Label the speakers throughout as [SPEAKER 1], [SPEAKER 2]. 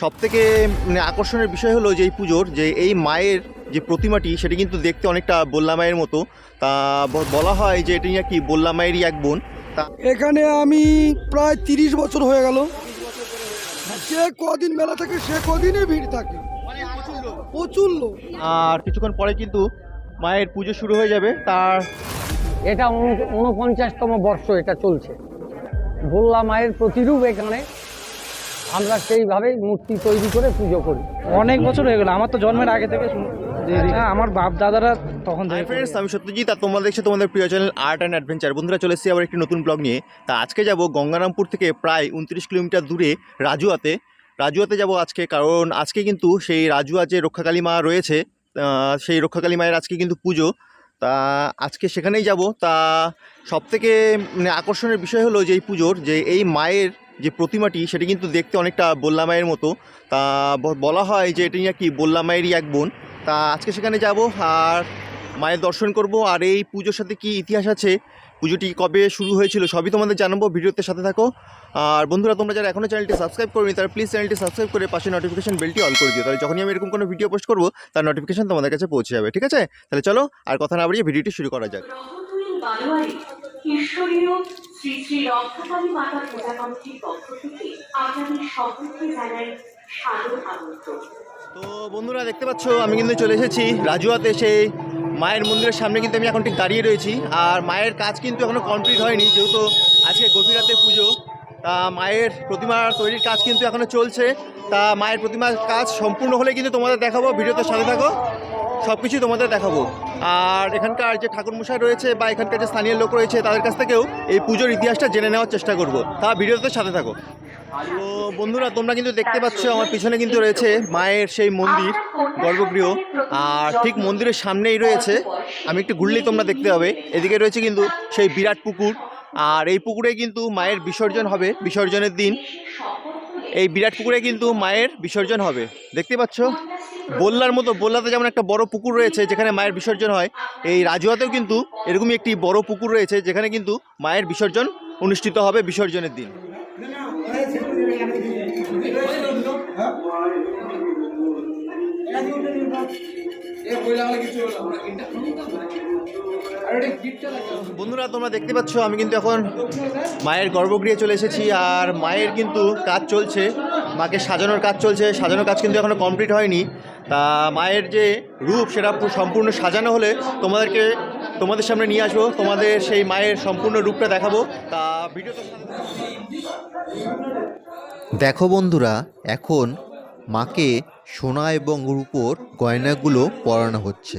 [SPEAKER 1] সব থেকে মানে আকর্ষণের বিষয় হলো যে এই পুজোর যে এই মায়ের যে প্রতিমাটি সেটি কিন্তু দেখতে অনেকটা বল্লা মায়ের মতো। তা বলা হয় যে এটি নাকি বল্লা মায়েরই এক বোন। তা
[SPEAKER 2] এখানে আমি প্রায় তিরিশ বছর হয়ে গেল। যে কদিন মেলা থাকে সে কদিনই ভিড় থাকে। প্রচুর লোক।
[SPEAKER 1] আর কিছুক্ষণ পরে কিন্তু মায়ের পুজো শুরু হয়ে যাবে। তার
[SPEAKER 3] এটা উন- ঊনপঞ্চাশতম বর্ষ এটা চলছে। বললা মায়ের প্রতিরূপ এখানে। আমরা সেইভাবেই মূর্তি তৈরি করে পুজো করি।
[SPEAKER 4] অনেক বছর হয়ে গেল আমার তো জন্মের আগে থেকে শুন- হ্যাঁ, আমার বাপ দাদারা তখন
[SPEAKER 1] ফ্রেন্ডস আমি সত্যজিৎ আর তোমরা দেখছ তোমাদের প্রিয় চ্যানেল আর্ট অ্যান্ড অ্যাডভেঞ্চার বন্ধুরা চলে এসেছি আবার একটি নতুন ব্লগ নিয়ে। তা আজকে যাব গঙ্গারামপুর থেকে প্রায় উনত্রিশ কিলোমিটার দূরে রাজুয়াতে। রাজুয়াতে যাব আজকে কারণ আজকে কিন্তু সেই রাজুয়া যে রক্ষাকালী মা রয়েছে সেই রক্ষাকালী মায়ের আজকে কিন্তু পুজো। তা আজকে সেখানেই যাব। তা সবথেকে মানে আকর্ষণের বিষয় হলো যে এই পুজোর যে এই মায়ের যে প্রতিমাটি সেটি কিন্তু দেখতে অনেকটা বল্লা মায়ের মতো। তা বলা হয় যে এটি নাকি বল্লা মায়েরই এক বোন। তা আজকে সেখানে যাব আর মায়ের দর্শন করব। আর এই পুজোর সাথে কি ইতিহাস আছে? পুজোটি কবে শুরু হয়েছিল সবই তোমাদের জানাব। ভিডিওতে সাথে থাকো। আর বন্ধুরা, তোমরা যারা এখনও চ্যানেলটি সাবস্ক্রাইব করনি, তারা প্লিজ চ্যানেলটি সাবস্ক্রাইব করে পাশে নোটিফিকেশন বেলটি অল করে দিও। তাহলে যখনই আমি এরকম কোনো ভিডিও পোস্ট করব, তার নোটিফিকেশন তোমাদের কাছে পৌঁছে যাবে। ঠিক আছে? তাহলে চলো আর কথা না বাড়িয়ে ভিডিওটি শুরু করা যাক।
[SPEAKER 5] শ্রী শ্রী রক্তকালী মাতা কমিটির পক্ষ থেকে আপনাদের সকলকে জানাই সাদর
[SPEAKER 1] তো বন্ধুরা, দেখতে পাচ্ছ, আমি কিন্তু চলে এসেছি রাজুয়াতে, সেই মায়ের মন্দিরের সামনে কিন্তু আমি এখন ঠিক দাঁড়িয়ে রয়েছি। আর মায়ের কাজ কিন্তু এখনও কমপ্লিট হয়নি, যেহেতু আজকে গভীর রাতে পুজো। তা মায়ের প্রতিমা তৈরির কাজ কিন্তু এখনও চলছে। তা মায়ের প্রতিমার কাজ সম্পূর্ণ হলে কিন্তু তোমাদের দেখাবো, ভিডিওতে সাথে থাকো। সব কিছুই তোমাদের দেখাবো। আর এখানকার যে ঠাকুরমশাই রয়েছে বা এখানকার যে স্থানীয় লোক রয়েছে, তাদের কাছ থেকেও এই পুজোর ইতিহাসটা জেনে নেওয়ার চেষ্টা করব। তা ভিডিওতে সাথে থাকো। তো বন্ধুরা, তোমরা কিন্তু দেখতে পাচ্ছ, আমার পিছনে কিন্তু রয়েছে মায়ের সেই মন্দির, গর্ভগৃহ। আর ঠিক মন্দিরের সামনেই রয়েছে, আমি একটু ঘুরলেই তোমরা দেখতে হবে এদিকে রয়েছে কিন্তু সেই বিরাট পুকুর। আর এই পুকুরে কিন্তু মায়ের বিসর্জন হবে, বিসর্জনের দিন। এই বিরাট পুকুরে কিন্তু মায়ের বিসর্জন হবে। দেখতে পাচ্ছ? বল্লার মতো, বল্লাতে যেমন একটা বড় পুকুর রয়েছে যেখানে মায়ের বিসর্জন হয়, এই রাজুয়াতেও কিন্তু এরকমই একটি বড় পুকুর রয়েছে যেখানে কিন্তু মায়ের বিসর্জন অনুষ্ঠিত হবে বিসর্জনের দিন। বন্ধুরা, তোমরা দেখতে পাচ্ছ, আমি কিন্তু এখন মায়ের গর্ভগৃহে চলে এসেছি আর মায়ের কিন্তু কাজ চলছে, মাকে সাজানোর কাজ চলছে, সাজানোর কাজ কিন্তু এখনও কমপ্লিট হয়নি। তা মায়ের যে রূপ, সেটা সম্পূর্ণ সাজানো হলে তোমাদেরকে তোমাদের সামনে নিয়ে আসব, তোমাদের সেই মায়ের সম্পূর্ণ রূপটা দেখাবো। তা ভিডিওতে
[SPEAKER 6] দেখো বন্ধুরা, এখন মাকে সোনা এবং রূপোর গয়নাগুলো পরানো হচ্ছে।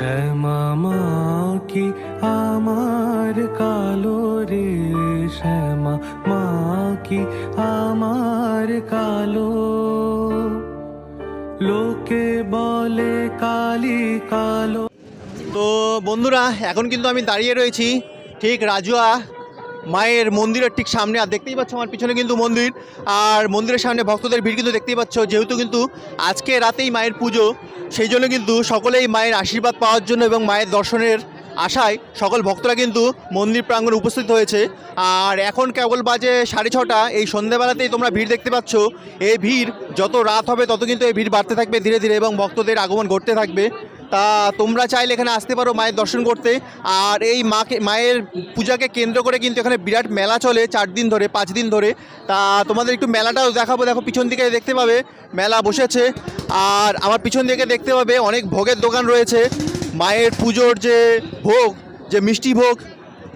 [SPEAKER 7] শ্যামা কি আমার কালো রে শ্যামা মা কি আমার কালো। লোকে বলে কালি কালো।
[SPEAKER 1] তো বন্ধুরা, এখন কিন্তু আমি দাঁড়িয়ে রয়েছি, ঠিক রাজুয়া মায়ের মন্দিরের ঠিক সামনে, আর দেখতেই পাচ্ছ আমার পিছনে কিন্তু মন্দির। আর মন্দিরের সামনে ভক্তদের ভিড় কিন্তু দেখতেই পাচ্ছ, যেহেতু কিন্তু আজকে রাতেই মায়ের পুজো, সেই জন্য কিন্তু সকলেই মায়ের আশীর্বাদ পাওয়ার জন্য এবং মায়ের দর্শনের আশায় সকল ভক্তরা কিন্তু মন্দির প্রাঙ্গণে উপস্থিত হয়েছে। আর এখন কেবল বাজে সাড়ে ছটা, এই সন্ধ্যেবেলাতেই তোমরা ভিড় দেখতে পাচ্ছ। এই ভিড় যত রাত হবে, তত কিন্তু এই ভিড় বাড়তে থাকবে ধীরে ধীরে এবং ভক্তদের আগমন ঘটতে থাকবে। তা তোমরা চাইলে এখানে আসতে পারো মায়ের দর্শন করতে। আর এই মাকে, মায়ের পূজাকে কেন্দ্র করে কিন্তু এখানে বিরাট মেলা চলে চার দিন ধরে, পাঁচ দিন ধরে। তা তোমাদের একটু মেলাটাও দেখাবো। দেখো, পিছন দিকে দেখতে পাবে, মেলা বসেছে। আর আমার পিছন দিকে দেখতে পাবে অনেক ভোগের দোকান রয়েছে। মায়ের পুজোর যে ভোগ, যে মিষ্টি ভোগ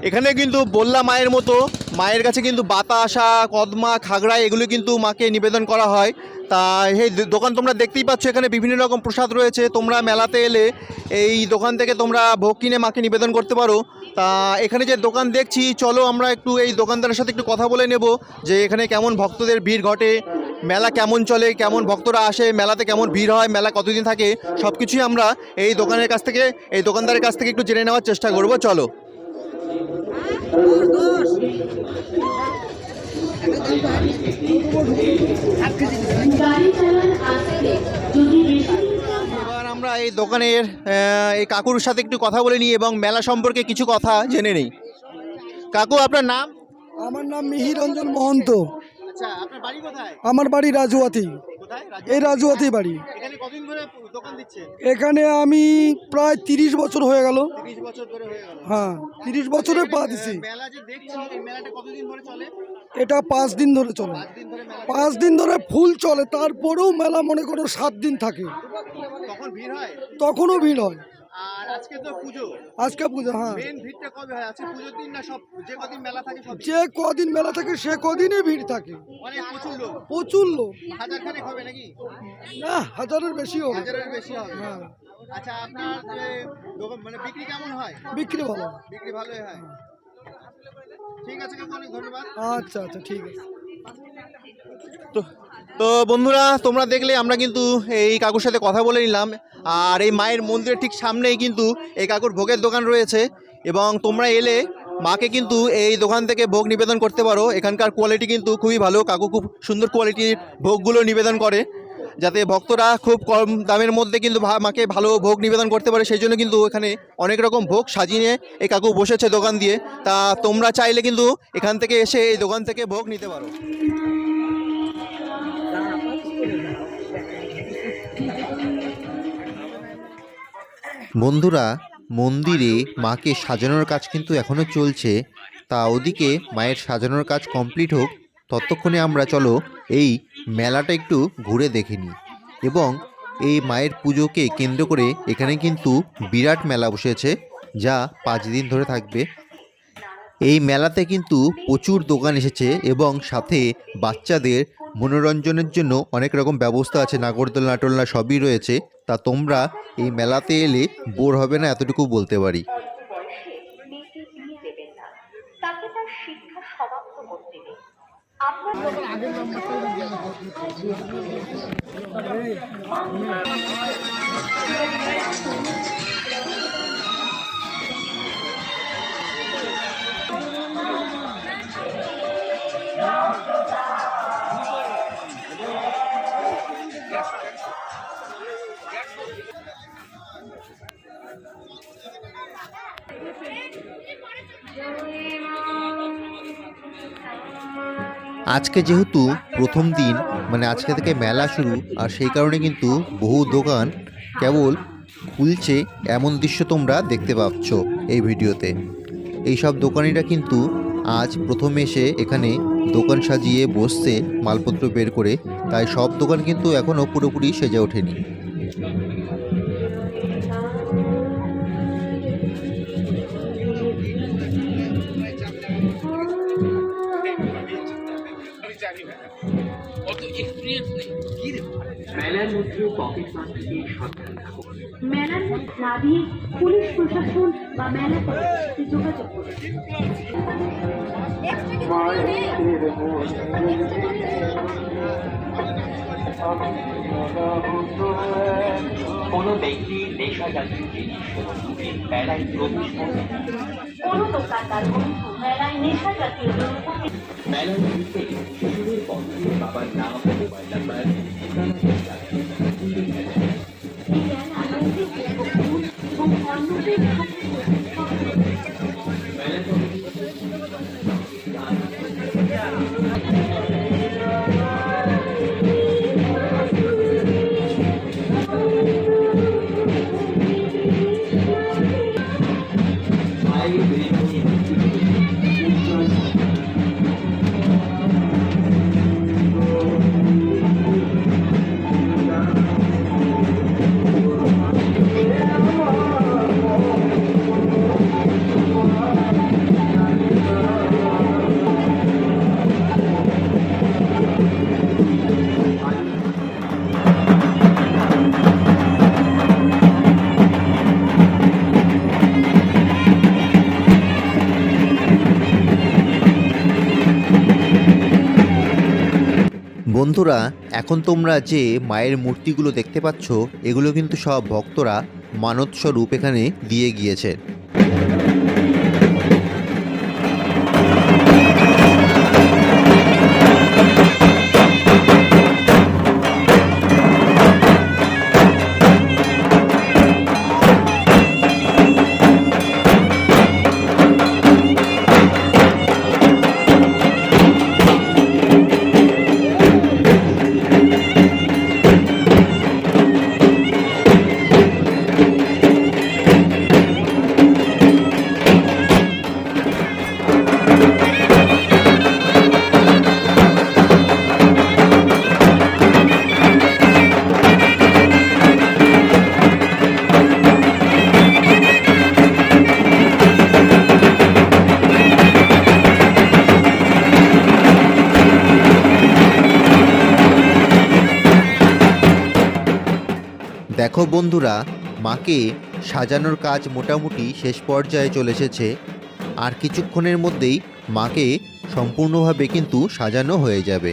[SPEAKER 1] এখানে কিন্তু বললা মায়ের মতো, মায়ের কাছে কিন্তু বাতাসা, কদমা খাগড়া এগুলো কিন্তু মাকে নিবেদন করা হয়। তা, এই দোকান তোমরা দেখতেই পাচ্ছ, এখানে বিভিন্ন রকম প্রসাদ রয়েছে। তোমরা মেলাতে এলে এই দোকান থেকে তোমরা ভোগ কিনে মাকে নিবেদন করতে পারো। তা, এখানে যে দোকান দেখছি, চলো আমরা একটু এই দোকানদারের সাথে একটু কথা বলে নেব যে এখানে কেমন ভক্তদের ভিড় ঘটে, মেলা কেমন চলে, কেমন ভক্তরা আসে, মেলাতে কেমন ভিড় হয়, মেলা কতদিন থাকে সব কিছুই আমরা এই দোকানের কাছ থেকে, এই দোকানদারের কাছ থেকে একটু জেনে নেওয়ার চেষ্টা করব। চলো। আমরা এই দোকানের এই কাকুর সাথে একটু কথা বলে নিই এবং মেলা সম্পর্কে কিছু কথা জেনে নিই। কাকু আপনার নাম?
[SPEAKER 2] আমার নাম মিহির রঞ্জন মহন্ত।
[SPEAKER 1] আচ্ছা আপনার বাড়ি কোথায়?
[SPEAKER 2] আমার বাড়ি রাজুয়াতি। এই রাজুয়াতেই বাড়ি
[SPEAKER 1] এখানে
[SPEAKER 2] আমি প্রায় তিরিশ বছর হয়ে গেল।
[SPEAKER 1] হয়ে
[SPEAKER 2] তিরিশ বছরে পা দিছি। এটা পাঁচ দিন ধরে চলে। পাঁচ দিন ধরে ফুল চলে তারপরেও মেলা মনে করো সাত দিন থাকে।
[SPEAKER 1] হয়?
[SPEAKER 2] তখনও ভিড় হয়।
[SPEAKER 1] আর আজকে তো পুজো।
[SPEAKER 2] আজকে পুজো হ্যাঁ।
[SPEAKER 1] মেন ভিড়টা কবে হয়? আজকে পুজোর দিন না সব যে কদিন মেলা থাকে সব
[SPEAKER 2] যে কদিন মেলা থাকে সে কদিনই ভিড় থাকে।
[SPEAKER 1] অনেক প্রচুর লোক।
[SPEAKER 2] প্রচুর লোক।
[SPEAKER 1] হাজার খানেক হবে নাকি?
[SPEAKER 2] না হাজারের বেশি হবে।
[SPEAKER 1] হাজারের বেশি হবে।
[SPEAKER 2] হ্যাঁ।
[SPEAKER 1] আচ্ছা আপনার যে মানে বিক্রি কেমন হয়?
[SPEAKER 2] বিক্রি ভালো।
[SPEAKER 1] বিক্রি ভালোই হয়। ঠিক আছে কাকু অনেক ধন্যবাদ।
[SPEAKER 2] আচ্ছা আচ্ছা ঠিক আছে।
[SPEAKER 1] তো তো বন্ধুরা, তোমরা দেখলে আমরা কিন্তু এই কাকুর সাথে কথা বলে নিলাম। আর এই মায়ের মন্দিরের ঠিক সামনেই কিন্তু এই কাকুর ভোগের দোকান রয়েছে। এবং তোমরা এলে মাকে কিন্তু এই দোকান থেকে ভোগ নিবেদন করতে পারো। এখানকার কোয়ালিটি কিন্তু খুবই ভালো। কাকু খুব সুন্দর কোয়ালিটির ভোগগুলো নিবেদন করে। যাতে ভক্তরা খুব কম দামের মধ্যে কিন্তু মাকে ভালো ভোগ নিবেদন করতে পারে। সেই জন্য কিন্তু এখানে অনেক রকম ভোগ সাজিয়ে এই কাকু বসেছে দোকান দিয়ে। তা তোমরা চাইলে কিন্তু এখান থেকে এসে এই দোকান থেকে ভোগ নিতে পারো।
[SPEAKER 6] বন্ধুরা, মন্দিরে মাকে সাজানোর কাজ কিন্তু এখনও চলছে। তা ওদিকে মায়ের সাজানোর কাজ কমপ্লিট হোক, ততক্ষণে আমরা চলো এই মেলাটা একটু ঘুরে দেখে নিই। এবং এই মায়ের পুজোকে কেন্দ্র করে এখানে কিন্তু বিরাট মেলা বসেছে, যা পাঁচ দিন ধরে থাকবে। এই মেলাতে কিন্তু প্রচুর দোকান এসেছে এবং সাথে বাচ্চাদের মনোরঞ্জনের জন্য অনেক রকম ব্যবস্থা আছে নাগরদোলনা টোলনা সবই রয়েছে। তা তোমরা এই মেলাতে এলে বোর হবে না এতটুকু বলতে পারি। আজকে যেহেতু প্রথম দিন মানে আজকে থেকে মেলা শুরু, আর সেই কারণে কিন্তু বহু দোকান কেবল খুলছে এমন দৃশ্য তোমরা দেখতে পাচ্ছ এই ভিডিওতে। এই সব দোকানিরা কিন্তু আজ প্রথমে এসে এখানে দোকান সাজিয়ে বসছে, মালপত্র বের করে, তাই সব দোকান কিন্তু এখনও পুরোপুরি সেজে ওঠেনি।
[SPEAKER 8] মেলার মধ্যে
[SPEAKER 5] না দিয়ে পুলিশ প্রশাসন বা মেলা কমিটির যোগাযোগ
[SPEAKER 8] কোনো ব্যক্তি নেশা জাতীয় জিনিস মেলায় প্রবেশ করবে।
[SPEAKER 5] কোনো দোকানদার মেলায় নেশা জাতীয়
[SPEAKER 8] মেলার শিশুদের বাবার নাম মোবাইল নাম্বার
[SPEAKER 6] বন্ধুরা, এখন তোমরা যে মায়ের মূর্তিগুলো দেখতে পাচ্ছ, এগুলো কিন্তু সব ভক্তরা মানত স্বরূপ এখানে দিয়ে গিয়েছেন। দেখো বন্ধুরা, মাকে সাজানোর কাজ মোটামুটি শেষ পর্যায়ে চলে এসেছে। আর কিছুক্ষণের মধ্যেই মাকে সম্পূর্ণভাবে কিন্তু সাজানো হয়ে যাবে।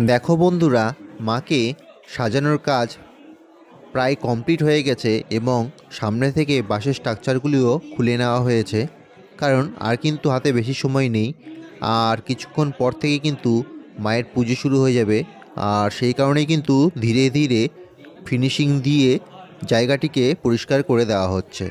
[SPEAKER 6] দেখো বন্ধুরা, মাকে সাজানোর কাজ প্রায় কমপ্লিট হয়ে গেছে এবং সামনে থেকে বাসের স্ট্রাকচারগুলিও খুলে নেওয়া হয়েছে। কারণ আর কিন্তু হাতে বেশি সময় নেই। আর কিছুক্ষণ পর থেকে কিন্তু মায়ের পুজো শুরু হয়ে যাবে। আর সেই কারণেই কিন্তু ধীরে ধীরে ফিনিশিং দিয়ে জায়গাটিকে পরিষ্কার করে দেওয়া হচ্ছে।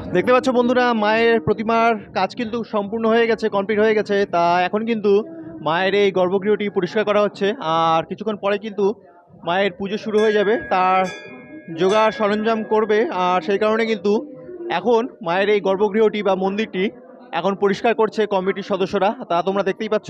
[SPEAKER 1] দেখতে পাচ্ছ বন্ধুরা, মায়ের প্রতিমার কাজ কিন্তু সম্পূর্ণ হয়ে গেছে কমপ্লিট হয়ে গেছে। তা এখন কিন্তু মায়ের এই গর্ভগৃহটি পরিষ্কার করা হচ্ছে। আর কিছুক্ষণ পরে কিন্তু মায়ের পুজো শুরু হয়ে যাবে, তার জোগাড় সরঞ্জাম করবে। আর সেই কারণে কিন্তু এখন মায়ের এই গর্ভগৃহটি বা মন্দিরটি এখন পরিষ্কার করছে কমিটির সদস্যরা। তা তোমরা দেখতেই পাচ্ছ।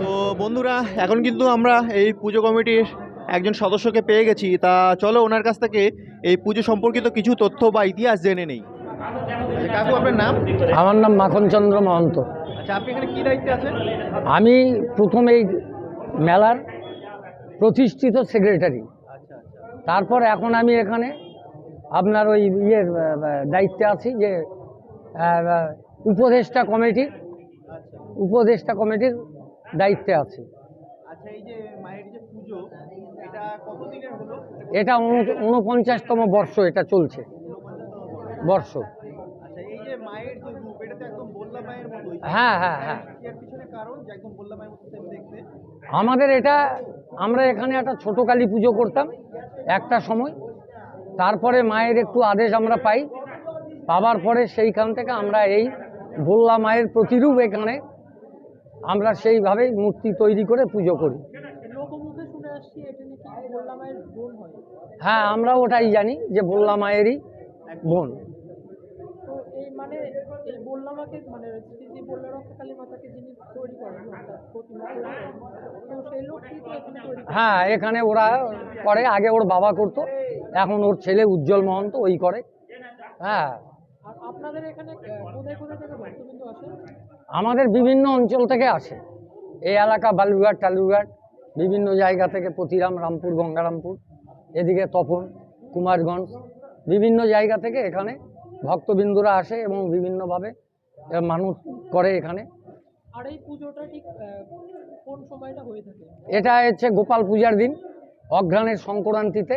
[SPEAKER 1] তো বন্ধুরা এখন কিন্তু আমরা এই পুজো কমিটির একজন সদস্যকে পেয়ে গেছি। তা চলো ওনার কাছ থেকে এই পুজো সম্পর্কিত কিছু তথ্য বা ইতিহাস জেনে নেই। আচ্ছা, কাকু আপনার নাম?
[SPEAKER 3] আমার নাম মাখনচন্দ্র মহন্ত।
[SPEAKER 1] আচ্ছা আপনি এখানে কি দায়িত্বে আছেন?
[SPEAKER 3] আমি প্রথম এই মেলার প্রতিষ্ঠিত সেক্রেটারি তারপর এখন আমি এখানে আপনার ওই ইয়ের দায়িত্বে আছি যে উপদেষ্টা কমিটির উপদেষ্টা কমিটির দায়িত্বে আছি।
[SPEAKER 1] আচ্ছা এটা কতদিনের হলো?
[SPEAKER 3] এটা উন- ঊনপঞ্চাশতম বর্ষ এটা চলছে। বর্ষ।
[SPEAKER 1] আচ্ছা
[SPEAKER 3] হ্যাঁ হ্যাঁ হ্যাঁ। আমাদের এটা আমরা এখানে একটা ছোট কালী পুজো করতাম, একটা সময়। তারপরে মায়ের একটু আদেশ আমরা পাই। পাওয়ার পরে সেইখান থেকে আমরা এই বললা মায়ের প্রতিরূপ এখানে আমরা সেইভাবেই মূর্তি তৈরি করে পুজো করি।
[SPEAKER 9] হয়
[SPEAKER 3] হ্যাঁ আমরা ওটাই জানি যে বললা মায়েরই বোন।
[SPEAKER 9] মানে বললামাকে মানে শ্রী বললা রক্ষাকালী মাতাকে যিনি তৈরি করেন তো সেই লোকটি তো এখানে তৈরি
[SPEAKER 3] হ্যাঁ এখানে ওরা করে আগে ওর বাবা করতো এখন ওর ছেলে উজ্জ্বল মহন্ত ওই করে। হ্যাঁ।
[SPEAKER 9] আপনাদের এখানে কোথায় কোথায় থেকে ভক্তবিন্দু আসে?
[SPEAKER 3] আমাদের বিভিন্ন অঞ্চল থেকে আসে। এই এলাকা বালুরঘাট টালুরঘাট বিভিন্ন জায়গা থেকে প্রতিরাম রামপুর গঙ্গারামপুর এদিকে তপন কুমারগঞ্জ বিভিন্ন জায়গা থেকে এখানে ভক্তবিন্দুরা আসে এবং বিভিন্নভাবে মানুষ করে এখানে।
[SPEAKER 9] আর এই পুজোটা ঠিক কোন সময়টা হয়ে থাকে?
[SPEAKER 3] এটা হচ্ছে গোপাল পূজার দিন অঘ্রাণের সংক্রান্তিতে।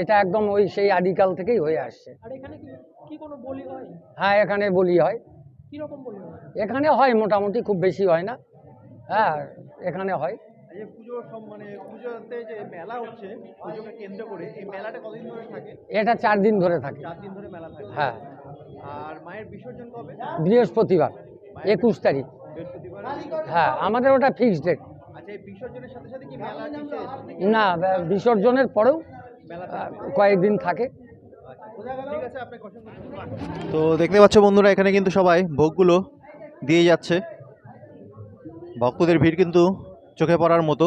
[SPEAKER 3] এটা একদম ওই সেই আদিকাল থেকেই হয়ে আসছে।
[SPEAKER 9] আর এখানে কি কি কোনো বলি হয়?
[SPEAKER 3] হ্যাঁ এখানে বলি হয়।
[SPEAKER 9] বলি হয়?
[SPEAKER 3] এখানে হয় মোটামুটি খুব বেশি হয় না। হ্যাঁ এখানে হয়।
[SPEAKER 1] মানে পুজোতে যে মেলা হচ্ছে পুজোকে কেন্দ্র করে এই মেলাটা কতদিন ধরে থাকে?
[SPEAKER 3] এটা চার দিন ধরে থাকে।
[SPEAKER 1] চার দিন ধরে মেলা থাকে।
[SPEAKER 3] হ্যাঁ।
[SPEAKER 1] আর মায়ের বিসর্জন কবে?
[SPEAKER 3] বৃহস্পতিবার একুশ তারিখ। হ্যাঁ আমাদের ওটা ফিক্সড ডেট
[SPEAKER 1] আচ্ছা এই বিসর্জনের সাথে সাথে কি মেলা কি শেষ
[SPEAKER 3] না বিসর্জনের পরেও কয়েকদিন থাকে।
[SPEAKER 1] ধন্যবাদ। তো দেখতে পাচ্ছ বন্ধুরা এখানে কিন্তু সবাই ভোগগুলো দিয়ে যাচ্ছে। ভক্তদের ভিড় কিন্তু চোখে পড়ার মতো।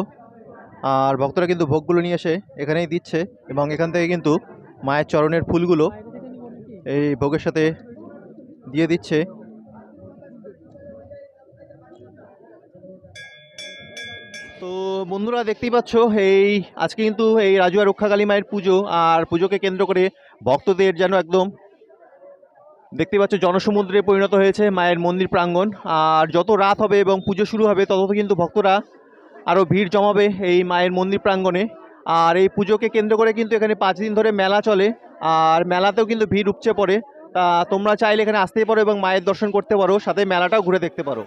[SPEAKER 1] আর ভক্তরা কিন্তু ভোগগুলো নিয়ে এসে এখানেই দিচ্ছে এবং এখান থেকে কিন্তু মায়ের চরণের ফুলগুলো এই ভোগের সাথে দিয়ে দিচ্ছে। তো বন্ধুরা দেখতেই পাচ্ছ, এই আজকে কিন্তু এই রাজুয়া রক্ষাকালী মায়ের পুজো, আর পুজোকে কেন্দ্র করে ভক্তদের যেন একদম দেখতে পাচ্ছ, জনসমুদ্রে পরিণত হয়েছে মায়ের মন্দির প্রাঙ্গণ। আর যত রাত হবে এবং পুজো শুরু হবে, তত কিন্তু ভক্তরা আরও ভিড় জমাবে এই মায়ের মন্দির প্রাঙ্গণে। আর এই পুজোকে কেন্দ্র করে কিন্তু এখানে পাঁচ দিন ধরে মেলা চলে, আর মেলাতেও কিন্তু ভিড় উপচে পড়ে। তা তোমরা চাইলে এখানে আসতেই পারো এবং মায়ের দর্শন করতে পারো, সাথে মেলাটাও ঘুরে দেখতে পারো।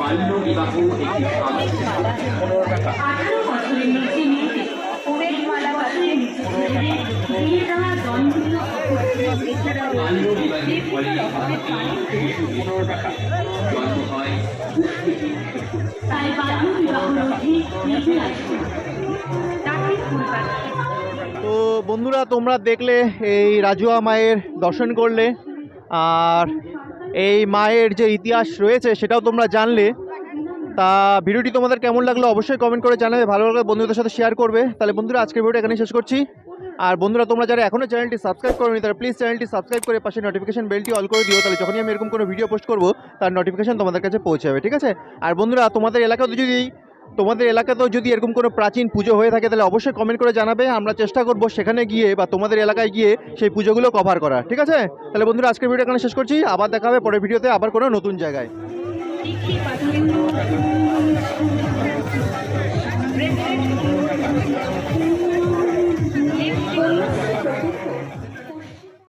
[SPEAKER 8] বাল্য বিবাহ একটি
[SPEAKER 1] তো বন্ধুরা, তোমরা দেখলে এই রাজুয়া মায়ের দর্শন করলে, আর এই মায়ের যে ইতিহাস রয়েছে সেটাও তোমরা জানলে। তা ভিডিওটি তোমাদের কেমন লাগল অবশ্যই কমেন্ট করে জানাবে, ভালো লাগলে বন্ধুদের সাথে শেয়ার করবে। তাহলে বন্ধুরা, আজকের ভিডিওটা এখানেই শেষ করছি। আর বন্ধুরা, তোমরা যারা এখনও চ্যানেলটি সাবস্ক্রাইব করোনি তারা প্লিজ চ্যানেলটি সাবস্ক্রাইব করে পাশে নোটিফিকেশন বেলটি অল করে দিও। তাহলে যখনই আমি এরকম কোনো ভিডিও পোস্ট করব, তার নোটিফিকেশন তোমাদের কাছে পৌঁছে যাবে, ঠিক আছে? আর বন্ধুরা, তোমাদের এলাকাতে যদি, তোমাদের এলাকাতেও যদি এরকম কোনো প্রাচীন পুজো হয়ে থাকে, তাহলে অবশ্যই কমেন্ট করে জানাবে। আমরা চেষ্টা করব সেখানে গিয়ে বা তোমাদের এলাকায় গিয়ে সেই পুজোগুলো কভার করা ঠিক আছে? তাহলে বন্ধুরা, আজকের ভিডিও এখানে শেষ করছি। আবার দেখা হবে পরের ভিডিওতে আবার কোনো নতুন জায়গায়।